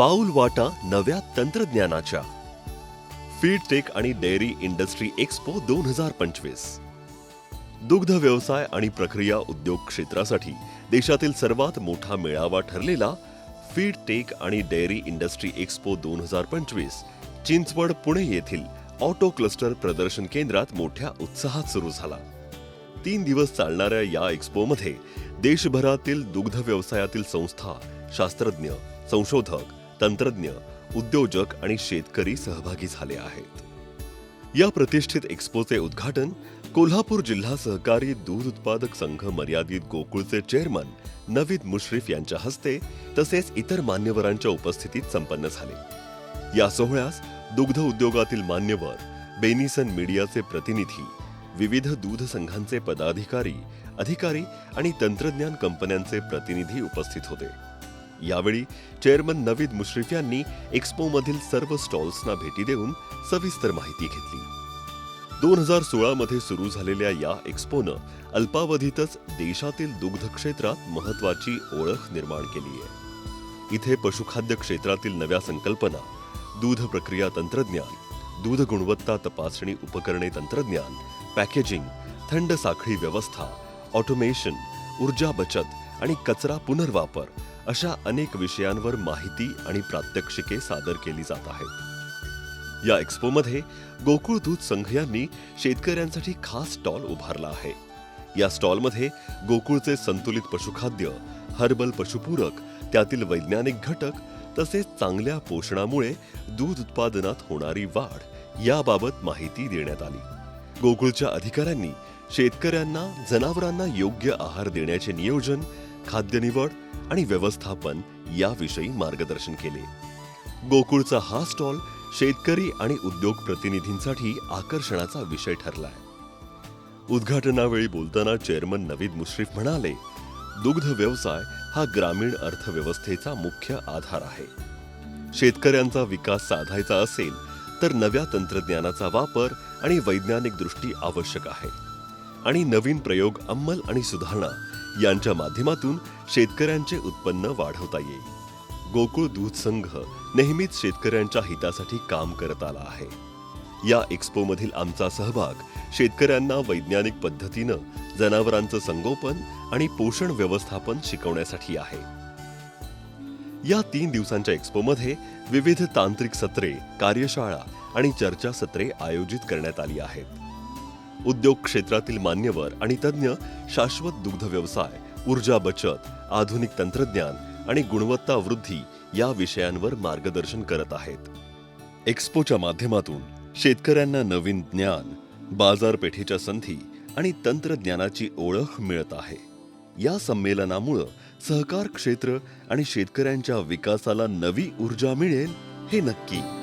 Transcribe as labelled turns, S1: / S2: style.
S1: पाऊल वाटा नव्या तंत्रज्ञानाच्या. फीड टेक आणि डेअरी इंडस्ट्री एक्स्पो दोन हजार पंचवीस. दुग्ध व्यवसाय आणि प्रक्रिया उद्योग क्षेत्रासाठी देशातील सर्वात मोठा मेळावा ठरलेला फीड टेक आणि डेअरी इंडस्ट्री एक्स्पो दोन हजार पंचवीस चिंचवड पुणे येथील ऑटो क्लस्टर प्रदर्शन केंद्रात मोठ्या उत्साहात सुरू झाला. तीन दिवस चालणाऱ्या या एक्स्पोमध्ये देशभरातील दुग्ध व्यवसायातील संस्था शास्त्रज्ञ संशोधक तंत्रज्ञ उद्योजक आणि शेतकरी सहभागी झाले आहेत. या प्रतिष्ठित एक्स्पोचे उद्घाटन कोल्हापूर जिल्हा सहकारी दूध उत्पादक संघ मर्यादित गोकुळचे चेअरमन नवीद मुश्रीफ यांच्या हस्ते तसेच इतर मान्यवरांच्या उपस्थितीत संपन्न झाले. या सोहळ्यास दुग्ध उद्योगातील मान्यवर बेनिसन मीडियाचे प्रतिनिधी विविध दूध संघांचे पदाधिकारी अधिकारी आणि तंत्रज्ञान कंपन्यांचे प्रतिनिधी उपस्थित होते. यावेळी चेअरमन नवीद मुश्रीफ यांनी एक्स्पोमधील सर्व स्टॉल्सना भेटी देऊन सविस्तर माहिती घेतली. दोन हजार सोळामध्ये सुरू झालेल्या या एक्स्पोनं अल्पावधीतच देशातील दुग्ध क्षेत्रात महत्वाची ओळख निर्माण केली आहे. इथे पशुखाद्य क्षेत्रातील नव्या संकल्पना दूध प्रक्रिया तंत्रज्ञान दूध गुणवत्ता तपासणी उपकरणे तंत्रज्ञान पॅकेजिंग थंड साखळी व्यवस्था ऑटोमेशन ऊर्जा बचत आणि कचरा पुनर्वापर अशा अनेक विषयांवर माहिती आणि प्रात्यक्षिके सादर केली जात आहेत. या एक्स्पोमध्ये गोकुळ दूध संघ यांनी शेतकऱ्यांसाठी खास स्टॉल उभारला आहे. या स्टॉलमध्ये गोकुळचे संतुलित पशुखाद्य हर्बल पशुपूरक त्यातील वैज्ञानिक घटक तसेच चांगल्या पोषणामुळे दूध उत्पादनात होणारी वाढ याबाबत माहिती देण्यात आली. गोकुळच्या अधिकाऱ्यांनी शेतकऱ्यांना जनावरांना योग्य आहार देण्याचे नियोजन खाद्य निवड आणि व्यवस्थापन याविषयी मार्गदर्शन केले. गोकुळचा हा स्टॉल शेतकरी आणि उद्योग प्रतिनिधींसाठी आकर्षणाचा विषय ठरलाय. उद्घाटनावेळी बोलताना चेअरमन नवीद मुश्रीफ म्हणाले दुग्ध व्यवसाय हा ग्रामीण अर्थव्यवस्थेचा मुख्य आधार आहे. शेतकऱ्यांचा विकास साधायचा असेल तर नव्या तंत्रज्ञानाचा वापर आणि वैज्ञानिक दृष्टी आवश्यक आहे. आणि नवीन प्रयोग अंमल आणि सुधारणा यांच्या माध्यमातून शेतकऱ्यांचे उत्पन्न वाढवता येईल. गोकुळ दूध संघ नेहमीच शेतकऱ्यांच्या हितासाठी काम करत आला आहे. या एक्स्पोमधील आमचा सहभाग शेतकऱ्यांना वैज्ञानिक पद्धतीनं जनावरांचं संगोपन आणि पोषण व्यवस्थापन शिकवण्यासाठी आहे. या तीन दिवसांच्या एक्स्पोमध्ये विविध तांत्रिक सत्रे कार्यशाळा आणि चर्चासत्रे आयोजित करण्यात आली आहेत. उद्योग क्षेत्रातील मान्यवर आणि तज्ज्ञ शाश्वत दुग्ध व्यवसाय ऊर्जा बचत आधुनिक तंत्रज्ञान आणि गुणवत्ता वृद्धी या विषयांवर मार्गदर्शन करत आहेत. एक्स्पोच्या माध्यमातून शेतकऱ्यांना नवीन ज्ञान बाजारपेठेच्या संधी आणि तंत्रज्ञानाची ओळख मिळत आहे. या संमेलनामुळं सहकार क्षेत्र आणि शेतकऱ्यांच्या विकासाला नवी ऊर्जा मिळेल हे नक्की.